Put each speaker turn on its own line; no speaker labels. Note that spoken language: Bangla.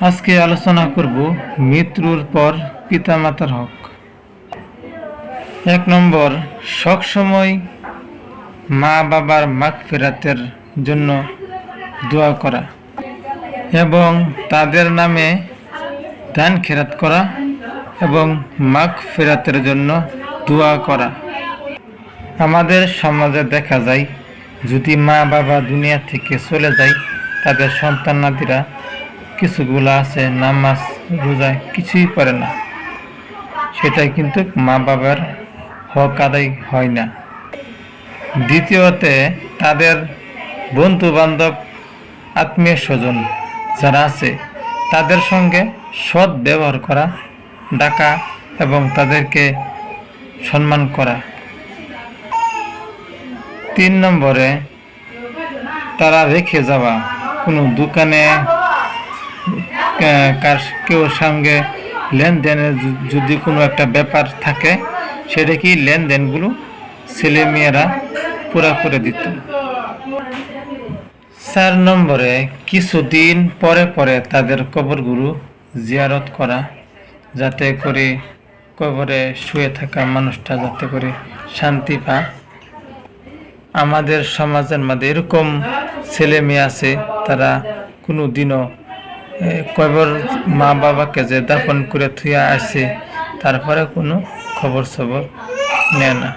আজকে আলোচনা করব মৃত্যুর পর পিতামাতার হক। এক নম্বর সবসময় মা বাবার মাগ ফেরাতের জন্য দোয়া করা এবং তাদের নামে দান খেরাত করা এবং মাগ ফেরাতের জন্য দোয়া করা। আমাদের সমাজে দেখা যায়, যদি মা বাবা দুনিয়া থেকে চলে যায়, তাদের সন্তান সন্তানাদিরা কিছুগুলো আছে, নামাজ রোজা কিছুই করে না। সেটাই কিন্তু মা বাবার হক আদায় হয় না। দ্বিতীয়তে, তাদের বন্ধু বান্ধব আত্মীয় স্বজন যারা আছে, তাদের সঙ্গে সৎ ব্যবহার করা, ডাকা এবং তাদেরকে সম্মান করা। তিন নম্বরে, তারা রেখে যাওয়া কোনো দোকানে কেউ সঙ্গে লেনদেনের যদি কোনো একটা ব্যাপার থাকে, সেটা কি লেনদেনগুলো ছেলে মেয়েরা পুরা করে দিত? চার নম্বরে, কিছুদিন পরে পরে তাদের কবরগুলো জিয়ারত করা, যাতে করে কবরে শুয়ে থাকা মানুষটা যাতে করে শান্তি পায়। আমাদের সমাজের মধ্যে এরকম ছেলে মেয়ে আছে, তারা কোনো দিনও কবর মা বাবাকে যে দাফন করে থুয়া আসে তারপরে কোনো খবর সবর নেয় না।